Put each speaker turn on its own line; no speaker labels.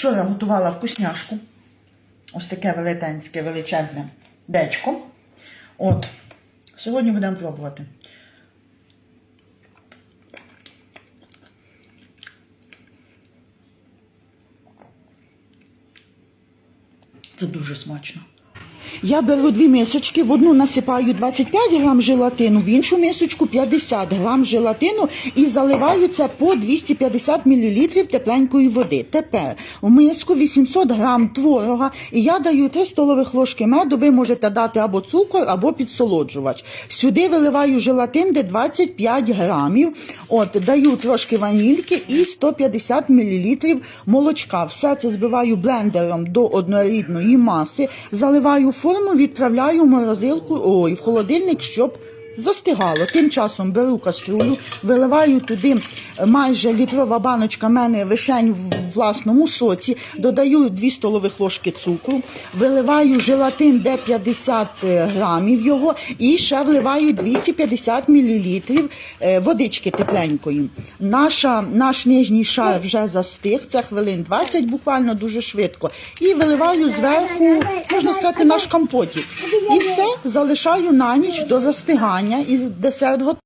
Вчора готувала вкусняшку. Ось таке велетенське, величезне дечко. От. Сьогодні будемо пробувати. Це дуже смачно. Я беру дві мисочки, в одну насипаю 25 грам желатину, в іншу мисочку 50 грам желатину і заливаю це по 250 мл тепленької води. Тепер в миску 800 грам творога і я даю 3 столових ложки меду. Ви можете дати або цукор, або підсолоджувач. Сюди виливаю желатин, де 25 грамів. От даю трошки ванільки і 150 мл молочка. Все це збиваю блендером до однорідної маси, заливаю форму, відправляю в морозилку, ой, в холодильник, щоб застигало. Тим часом беру каструлю, виливаю туди майже літрова баночка мене вишень в власному соці, додаю 2 столових ложки цукру, виливаю желатин, де 50 грамів його, і ще вливаю 250 мл водички тепленької. Наша, наш нижній шар вже застиг, це хвилин 20, буквально дуже швидко. І виливаю зверху, можна сказати, наш компотик. І все залишаю на ніч до застигання, і десерт готовий.